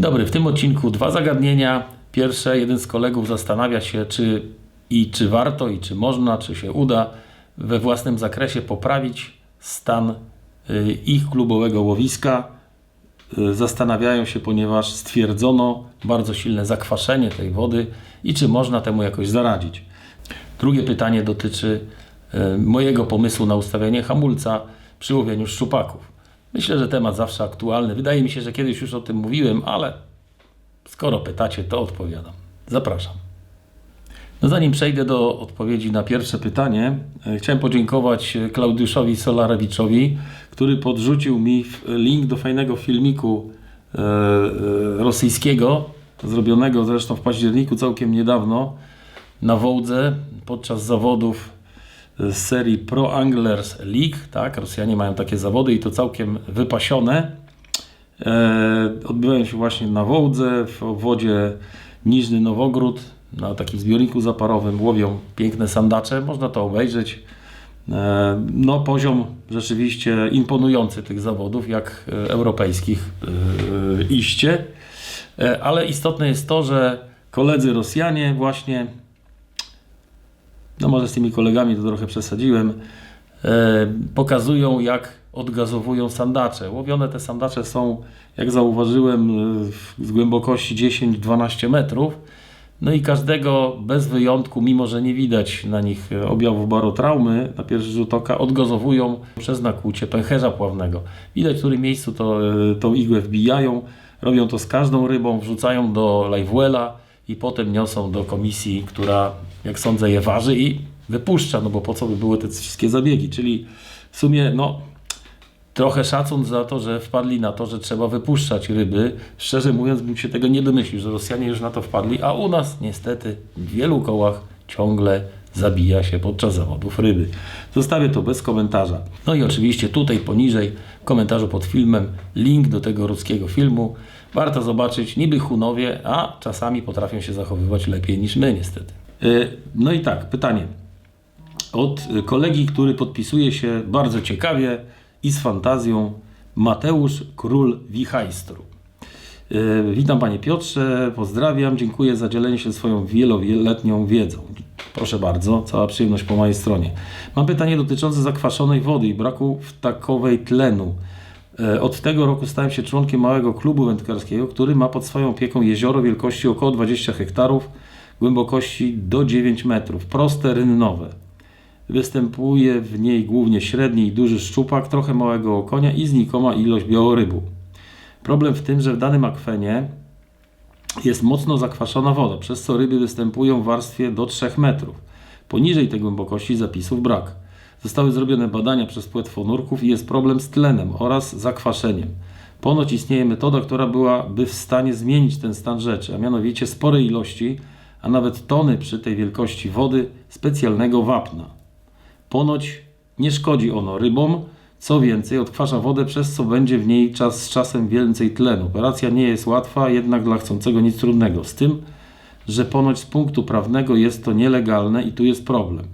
Dzień dobry, w tym odcinku dwa zagadnienia. Pierwsze, jeden z kolegów zastanawia się, czy i czy warto, i czy można, czy się uda we własnym zakresie poprawić stan y, ich klubowego łowiska. Y, Zastanawiają się, ponieważ stwierdzono bardzo silne zakwaszenie tej wody i czy można temu jakoś zaradzić. Drugie pytanie dotyczy y, mojego pomysłu na ustawienie hamulca przy łowieniu szczupaków. Myślę, że temat zawsze aktualny. Wydaje mi się, że kiedyś już o tym mówiłem, ale skoro pytacie, to odpowiadam. Zapraszam. No zanim przejdę do odpowiedzi na pierwsze pytanie, e, chciałem podziękować e, Klaudiuszowi Solarewiczowi, który podrzucił mi link do fajnego filmiku e, rosyjskiego, zrobionego zresztą w październiku całkiem niedawno na Wołdze podczas zawodów z serii Pro Anglers League, tak, Rosjanie mają takie zawody i to całkiem wypasione. E, odbywają się właśnie na Wołdze, w obwodzie Niżny Nowogród, na takim zbiorniku zaparowym, łowią piękne sandacze, można to obejrzeć. E, no poziom rzeczywiście imponujący tych zawodów, jak e, europejskich iście. Ale istotne jest to, że koledzy Rosjanie właśnie no może z tymi kolegami to trochę przesadziłem, e, pokazują jak odgazowują sandacze. Łowione te sandacze są, jak zauważyłem, e, z głębokości 10-12 metrów. No i każdego bez wyjątku, mimo że nie widać na nich e, objawów barotraumy, na pierwszy rzut oka odgazowują przez nakłucie pęcherza pławnego. Widać, w którym miejscu to, tą igłę wbijają. Robią to z każdą rybą, wrzucają do livewella i potem niosą do komisji, która, jak sądzę, je waży i wypuszcza, no bo po co by były te wszystkie zabiegi. Czyli w sumie, no, trochę szacun za to, że wpadli na to, że trzeba wypuszczać ryby. Szczerze mówiąc, bym się tego nie domyślił, że Rosjanie już na to wpadli, a u nas niestety w wielu kołach ciągle zabija się podczas zawodów ryby. Zostawię to bez komentarza. No i oczywiście tutaj poniżej w komentarzu pod filmem link do tego ruskiego filmu. Warto zobaczyć, niby Hunowie, a czasami potrafią się zachowywać lepiej niż my niestety. Yy, No i tak, pytanie od y, kolegi, który podpisuje się bardzo ciekawie i z fantazją Mateusz Król Wichajstru. Yy, Witam Panie Piotrze, pozdrawiam, dziękuję za dzielenie się swoją wieloletnią wiedzą. Proszę bardzo, cała przyjemność po mojej stronie. Mam pytanie dotyczące zakwaszonej wody i braku wtakowej tlenu. E, Od tego roku stałem się członkiem małego klubu wędkarskiego, który ma pod swoją opieką jezioro wielkości około 20 hektarów, głębokości do 9 metrów, proste, rynnowe. Występuje w niej głównie średni i duży szczupak, trochę małego okonia i znikoma ilość białorybu. Problem w tym, że w danym akwenie jest mocno zakwaszona woda, przez co ryby występują w warstwie do 3 metrów. Poniżej tej głębokości zapisów brak. Zostały zrobione badania przez płetwonurków i jest problem z tlenem oraz zakwaszeniem. Ponoć istnieje metoda, która byłaby w stanie zmienić ten stan rzeczy, a mianowicie spore ilości, a nawet tony przy tej wielkości wody specjalnego wapna. Ponoć nie szkodzi ono rybom, co więcej, odkwasza wodę, przez co będzie w niej czas, z czasem więcej tlenu. Operacja nie jest łatwa, jednak dla chcącego nic trudnego. Z tym, że ponoć z punktu prawnego jest to nielegalne i tu jest problem.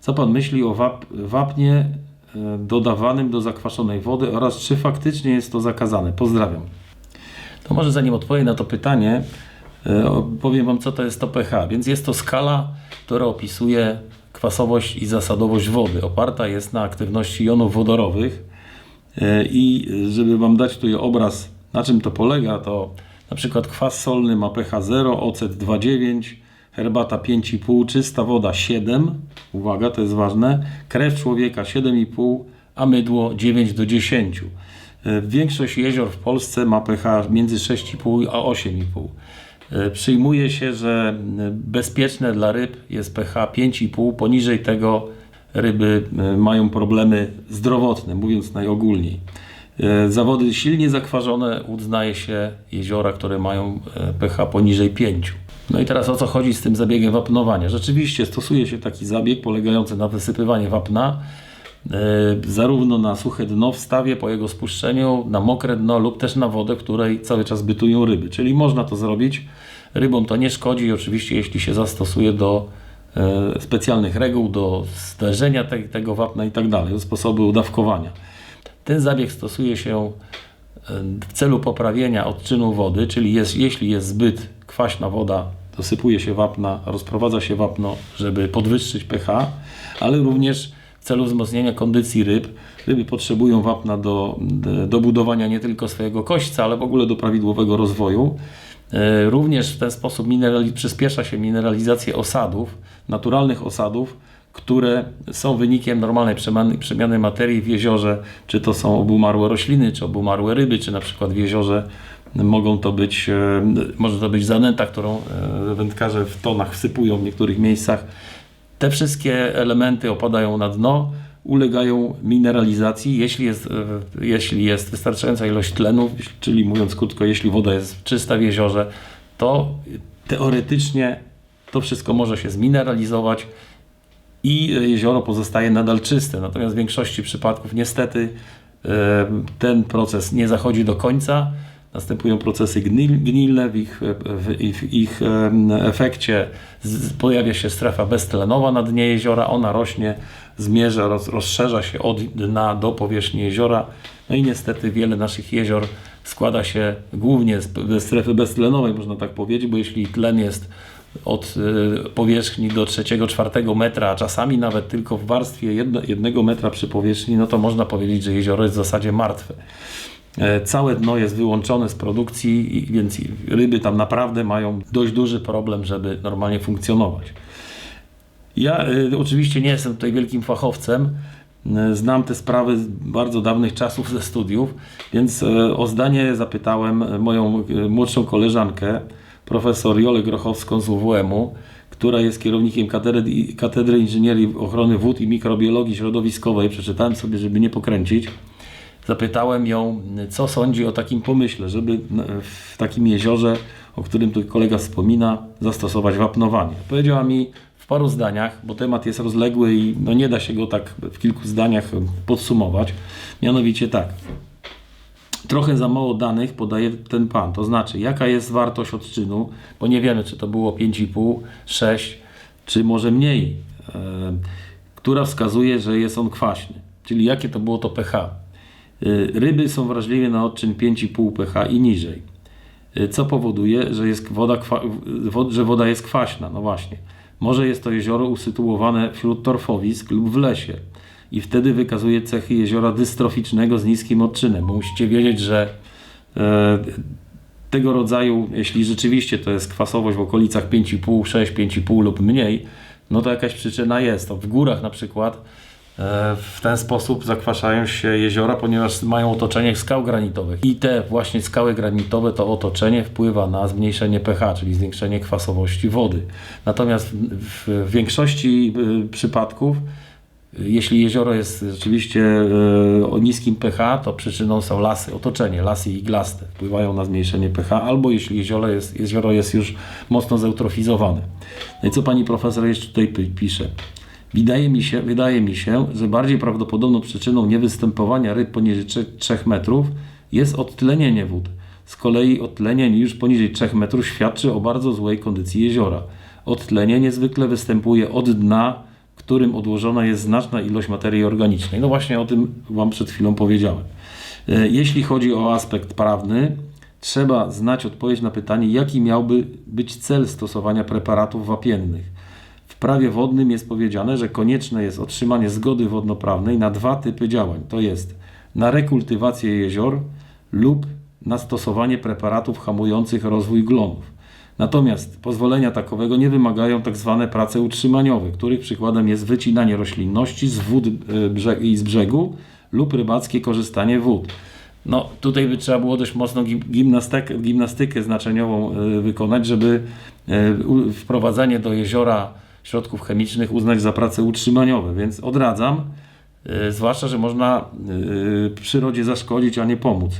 Co Pan myśli o wap wapnie e, dodawanym do zakwaszonej wody oraz czy faktycznie jest to zakazane? Pozdrawiam. To może zanim odpowiem na to pytanie, powiem Wam, co to jest to pH. Więc jest to skala, która opisuje kwasowość i zasadowość wody. Oparta jest na aktywności jonów wodorowych. E, I e, żeby Wam dać tutaj obraz, na czym to polega, to na przykład kwas solny ma pH 0, ocet 2,9, herbata 5,5, czysta woda 7, uwaga, to jest ważne, krew człowieka 7,5, a mydło 9 do 10. E, Większość jezior w Polsce ma pH między 6,5 a 8,5. E, Przyjmuje się, że e, bezpieczne dla ryb jest pH 5,5, poniżej tego ryby e, mają problemy zdrowotne, mówiąc najogólniej. Zawody silnie zakwarzone uznaje się jeziora, które mają pH poniżej 5. No i teraz o co chodzi z tym zabiegiem wapnowania? Rzeczywiście stosuje się taki zabieg polegający na wysypywaniu wapna zarówno na suche dno w stawie po jego spuszczeniu, na mokre dno lub też na wodę, której cały czas bytują ryby. Czyli można to zrobić. Rybom to nie szkodzi, oczywiście jeśli się zastosuje do e, specjalnych reguł, do te, tego wapna i tak dalej, do sposobu udawkowania. Ten zabieg stosuje się w celu poprawienia odczynu wody, czyli jest, jeśli jest zbyt kwaśna woda, dosypuje się wapna, rozprowadza się wapno, żeby podwyższyć pH, ale również celu wzmocnienia kondycji ryb. Ryby potrzebują wapna do, do budowania nie tylko swojego kośćca, ale w ogóle do prawidłowego rozwoju. E, również w ten sposób minerali- przyspiesza się mineralizację osadów, naturalnych osadów, które są wynikiem normalnej przemiany, przemiany materii w jeziorze, czy to są obumarłe rośliny, czy obumarłe ryby, czy na przykład w jeziorze mogą to być, e, może to być zanęta, którą e, wędkarze w tonach wsypują w niektórych miejscach. Te wszystkie elementy opadają na dno, ulegają mineralizacji, jeśli jest, e, jeśli jest wystarczająca ilość tlenu, czyli mówiąc krótko, jeśli woda jest czysta w jeziorze, to teoretycznie to wszystko może się zmineralizować i jezioro pozostaje nadal czyste. Natomiast w większości przypadków niestety e, ten proces nie zachodzi do końca. Następują procesy gnil, gnilne, w ich, w w ich efekcie pojawia się strefa beztlenowa na dnie jeziora, ona rośnie, zmierza, roz, rozszerza się od dna do powierzchni jeziora. No i niestety wiele naszych jezior składa się głównie ze strefy beztlenowej, można tak powiedzieć, bo jeśli tlen jest od y, powierzchni do 3-4 metra, a czasami nawet tylko w warstwie jedno, jednego metra przy powierzchni, no to można powiedzieć, że jezioro jest w zasadzie martwe. E, Całe dno jest wyłączone z produkcji, więc ryby tam naprawdę mają dość duży problem, żeby normalnie funkcjonować. Ja y, oczywiście nie jestem tutaj wielkim fachowcem. Y, Znam te sprawy z bardzo dawnych czasów ze studiów, więc o zdanie zapytałem moją młodszą koleżankę, profesor Jolę Grochowską z UWM-u, która jest kierownikiem katedry, katedry Inżynierii Ochrony Wód i Mikrobiologii Środowiskowej. Przeczytałem sobie, żeby nie pokręcić. Zapytałem ją, co sądzi o takim pomyśle, żeby w takim jeziorze, o którym tu kolega wspomina, zastosować wapnowanie. Powiedziała mi w paru zdaniach, bo temat jest rozległy i no nie da się go tak w kilku zdaniach podsumować. Mianowicie tak. Trochę za mało danych podaje ten pan, to znaczy jaka jest wartość odczynu, bo nie wiemy czy to było 5,5, 6 czy może mniej, e, która wskazuje, że jest on kwaśny, czyli jakie to było to pH. Y, Ryby są wrażliwe na odczyn 5,5 pH i niżej. Y, Co powoduje, że, jest woda że woda jest kwaśna? No właśnie. Może jest to jezioro usytuowane wśród torfowisk lub w lesie i wtedy wykazuje cechy jeziora dystroficznego z niskim odczynem, bo musicie wiedzieć, że e, tego rodzaju, jeśli rzeczywiście to jest kwasowość w okolicach 5,5, 6, 5,5 lub mniej, no to jakaś przyczyna jest. To w górach na przykład w ten sposób zakwaszają się jeziora, ponieważ mają otoczenie skał granitowych. I te właśnie skały granitowe, to otoczenie wpływa na zmniejszenie pH, czyli zwiększenie kwasowości wody. Natomiast w, większości y, przypadków jeśli jezioro jest rzeczywiście e, o niskim pH, to przyczyną są lasy, otoczenie, lasy iglaste wpływają na zmniejszenie pH, albo jeśli jezioro jest, jezioro jest już mocno zeutrofizowane. No i co pani profesor jeszcze tutaj pi- pisze? Wydaje mi, się, wydaje mi się, że bardziej prawdopodobną przyczyną niewystępowania ryb poniżej 3, 3 metrów jest odtlenienie wód. Z kolei odtlenienie już poniżej 3 metrów świadczy o bardzo złej kondycji jeziora. Odtlenienie zwykle występuje od dna, którym odłożona jest znaczna ilość materii organicznej. No właśnie o tym Wam przed chwilą powiedziałem. E, Jeśli chodzi o aspekt prawny, trzeba znać odpowiedź na pytanie, jaki miałby być cel stosowania preparatów wapiennych. W prawie wodnym jest powiedziane, że konieczne jest otrzymanie zgody wodnoprawnej na dwa typy działań, to jest na rekultywację jezior lub na stosowanie preparatów hamujących rozwój glonów. Natomiast pozwolenia takowego nie wymagają tak zwane prace utrzymaniowe, których przykładem jest wycinanie roślinności z wód e, i z brzegu lub rybackie korzystanie wód. No, tutaj by trzeba było dość mocno gim- gimnastykę, gimnastykę znaczeniową e, wykonać, żeby e, wprowadzanie do jeziora środków chemicznych uznać za prace utrzymaniowe, więc odradzam, e, zwłaszcza, że można e, przyrodzie zaszkodzić, a nie pomóc.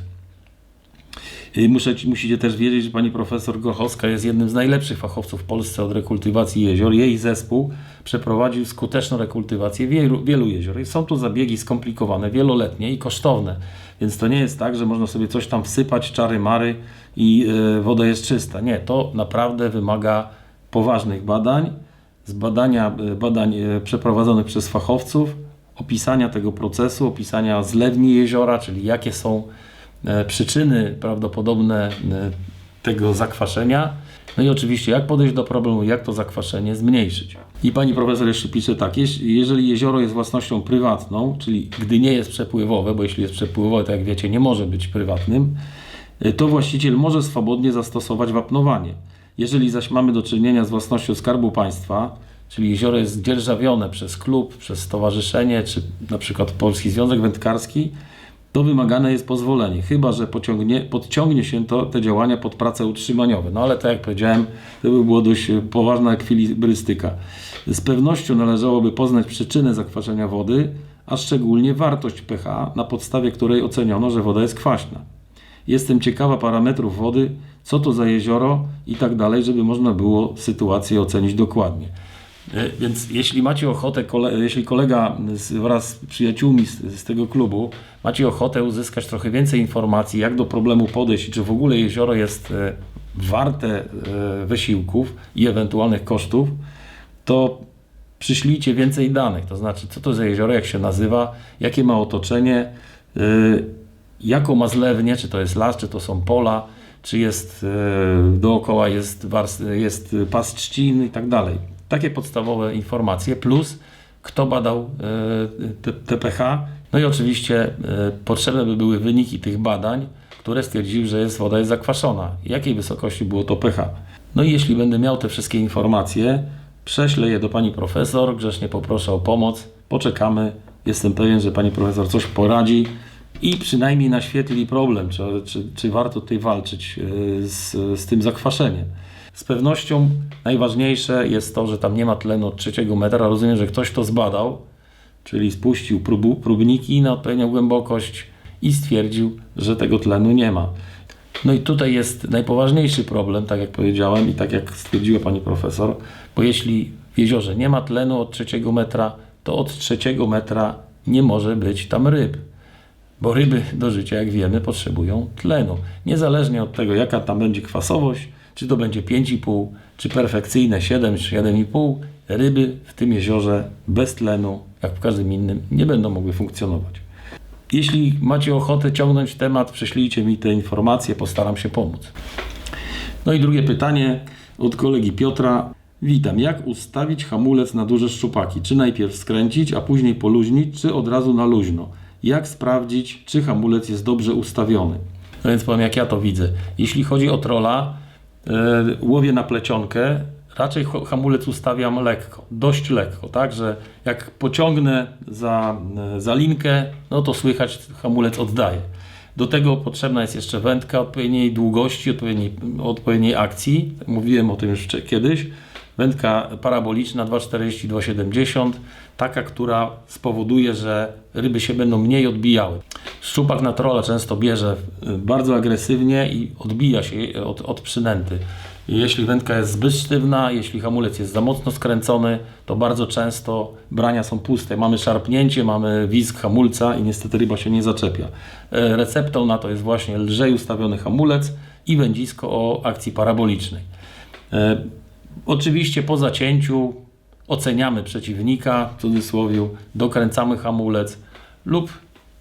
Muszę, musicie też wiedzieć, że pani profesor Grochowska jest jednym z najlepszych fachowców w Polsce od rekultywacji jezior. Jej zespół przeprowadził skuteczną rekultywację wielu, wielu jezior. Są tu zabiegi skomplikowane, wieloletnie i kosztowne. Więc to nie jest tak, że można sobie coś tam wsypać, czary mary i e, woda jest czysta. Nie, to naprawdę wymaga poważnych badań, z badania, badań e, przeprowadzonych przez fachowców, opisania tego procesu, opisania zlewni jeziora, czyli jakie są e, przyczyny prawdopodobne e, tego zakwaszenia. No i oczywiście, jak podejść do problemu, jak to zakwaszenie zmniejszyć. I pani profesor jeszcze pisze tak, jeżeli jezioro jest własnością prywatną, czyli gdy nie jest przepływowe, bo jeśli jest przepływowe, to jak wiecie, nie może być prywatnym, to właściciel może swobodnie zastosować wapnowanie. Jeżeli zaś mamy do czynienia z własnością Skarbu Państwa, czyli jezioro jest dzierżawione przez klub, przez stowarzyszenie, czy na przykład Polski Związek Wędkarski, to wymagane jest pozwolenie, chyba że podciągnie się to, te działania pod prace utrzymaniowe. No ale tak jak powiedziałem, to by było dość e, poważna ekwilibrystyka. Z pewnością należałoby poznać przyczynę zakwaszenia wody, a szczególnie wartość pH, na podstawie której oceniono, że woda jest kwaśna. Jestem ciekawa parametrów wody, co to za jezioro i tak dalej, żeby można było sytuację ocenić dokładnie. E, Więc jeśli macie ochotę, jeśli kolega wraz z przyjaciółmi z, tego klubu macie ochotę uzyskać trochę więcej informacji, jak do problemu podejść czy w ogóle jezioro jest e, warte e, wysiłków i ewentualnych kosztów, to przyślijcie więcej danych. To znaczy, co to za jezioro, jak się nazywa, jakie ma otoczenie, jaką ma zlewnię, czy to jest las, czy to są pola, czy jest e, dookoła jest, jest pas trzcin i tak dalej. Takie podstawowe informacje, plus kto badał e, TPH. No i oczywiście e, potrzebne by były wyniki tych badań, które stwierdziły, że jest, woda jest zakwaszona. Jakiej wysokości było to pH. No i jeśli będę miał te wszystkie informacje, prześlę je do pani profesor, grzecznie poproszę o pomoc, poczekamy. Jestem pewien, że pani profesor coś poradzi i przynajmniej naświetli problem, czy, czy, czy warto tutaj walczyć e, z, z tym zakwaszeniem. Z pewnością najważniejsze jest to, że tam nie ma tlenu od trzeciego metra. Rozumiem, że ktoś to zbadał, czyli spuścił próbu, próbniki na odpowiednią głębokość i stwierdził, że tego tlenu nie ma. No i tutaj jest najpoważniejszy problem, tak jak powiedziałem i tak jak stwierdziła pani profesor, bo jeśli w jeziorze nie ma tlenu od trzeciego metra, to od trzeciego metra nie może być tam ryb. Bo ryby do życia, jak wiemy, potrzebują tlenu. Niezależnie od tego, jaka tam będzie kwasowość, czy to będzie 5,5, czy perfekcyjne 7 czy 7,5, ryby w tym jeziorze bez tlenu, jak w każdym innym, nie będą mogły funkcjonować. Jeśli macie ochotę ciągnąć temat, prześlijcie mi te informacje, postaram się pomóc. No i drugie pytanie od kolegi Piotra. Witam. Jak ustawić hamulec na duże szczupaki? Czy najpierw skręcić, a później poluźnić, czy od razu na luźno? Jak sprawdzić, czy hamulec jest dobrze ustawiony? No więc powiem, jak ja to widzę. Jeśli chodzi o trola, yy, łowię na plecionkę, raczej hamulec ustawiam lekko, dość lekko, tak, że jak pociągnę za, yy, za linkę, no to słychać hamulec oddaje. Do tego potrzebna jest jeszcze wędka odpowiedniej długości, odpowiedniej, odpowiedniej akcji. Mówiłem o tym już kiedyś. Wędka paraboliczna 2,40-2,70, taka, która spowoduje, że ryby się będą mniej odbijały. Szczupak na trola często bierze y, bardzo agresywnie i odbija się od, od przynęty. Jeśli wędka jest zbyt sztywna, jeśli hamulec jest za mocno skręcony, to bardzo często brania są puste. Mamy szarpnięcie, mamy wizg hamulca i niestety ryba się nie zaczepia. E, Receptą na to jest właśnie lżej ustawiony hamulec i wędzisko o akcji parabolicznej. Oczywiście po zacięciu oceniamy przeciwnika, w cudzysłowie, dokręcamy hamulec lub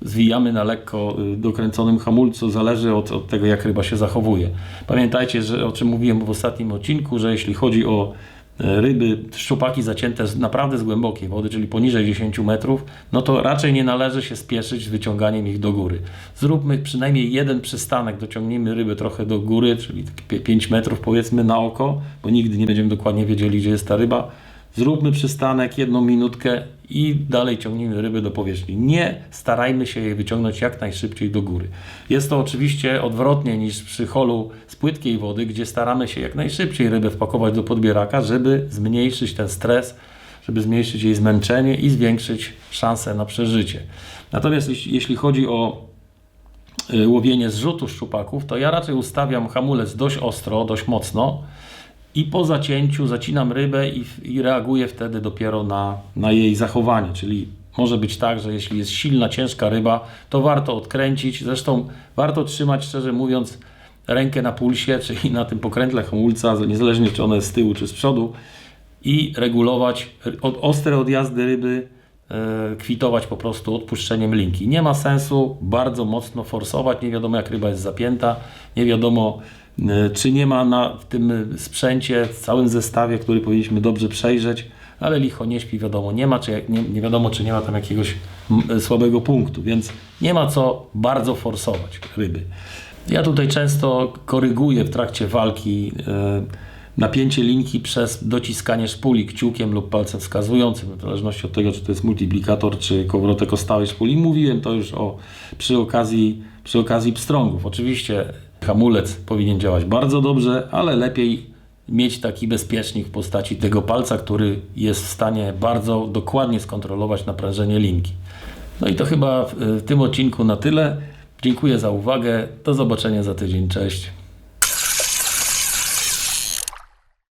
zwijamy na lekko y, dokręconym hamulcu, zależy od, od tego, jak ryba się zachowuje. Pamiętajcie, że o czym mówiłem w ostatnim odcinku, że jeśli chodzi o ryby, szczupaki zacięte naprawdę z głębokiej wody, czyli poniżej 10 metrów, no to raczej nie należy się spieszyć z wyciąganiem ich do góry. Zróbmy przynajmniej jeden przystanek, dociągnijmy ryby trochę do góry, czyli takie 5 metrów powiedzmy na oko, bo nigdy nie będziemy dokładnie wiedzieli, gdzie jest ta ryba. Zróbmy przystanek, jedną minutkę i dalej ciągnijmy ryby do powierzchni. Nie starajmy się je wyciągnąć jak najszybciej do góry. Jest to oczywiście odwrotnie niż przy holu z płytkiej wody, gdzie staramy się jak najszybciej rybę wpakować do podbieraka, żeby zmniejszyć ten stres, żeby zmniejszyć jej zmęczenie i zwiększyć szanse na przeżycie. Natomiast jeśli, jeśli chodzi o y, łowienie zrzutu szczupaków, to ja raczej ustawiam hamulec dość ostro, dość mocno i po zacięciu zacinam rybę i, i reaguję wtedy dopiero na, na jej zachowanie. Czyli może być tak, że jeśli jest silna, ciężka ryba, to warto odkręcić. Zresztą warto trzymać, szczerze mówiąc, rękę na pulsie, czyli na tym pokrętle hamulca, niezależnie czy one z tyłu czy z przodu i regulować od, ostre odjazdy ryby e, kwitować po prostu odpuszczeniem linki. Nie ma sensu bardzo mocno forsować, nie wiadomo jak ryba jest zapięta, nie wiadomo czy nie ma na w tym sprzęcie, w całym zestawie, który powinniśmy dobrze przejrzeć, ale licho nie śpi, wiadomo, nie ma, czy jak, nie, nie wiadomo czy nie ma tam jakiegoś m, słabego punktu, więc nie ma co bardzo forsować ryby. Ja tutaj często koryguję w trakcie walki e, napięcie linki przez dociskanie szpuli kciukiem lub palcem wskazującym, w zależności od tego, czy to jest multiplikator, czy kołowrotek o stałej szpuli. Mówiłem to już o, przy, okazji, przy okazji pstrągów. Oczywiście hamulec powinien działać bardzo dobrze, ale lepiej mieć taki bezpiecznik w postaci tego palca, który jest w stanie bardzo dokładnie skontrolować naprężenie linki. No i to chyba w, tym odcinku na tyle. Dziękuję za uwagę. Do zobaczenia za tydzień. Cześć.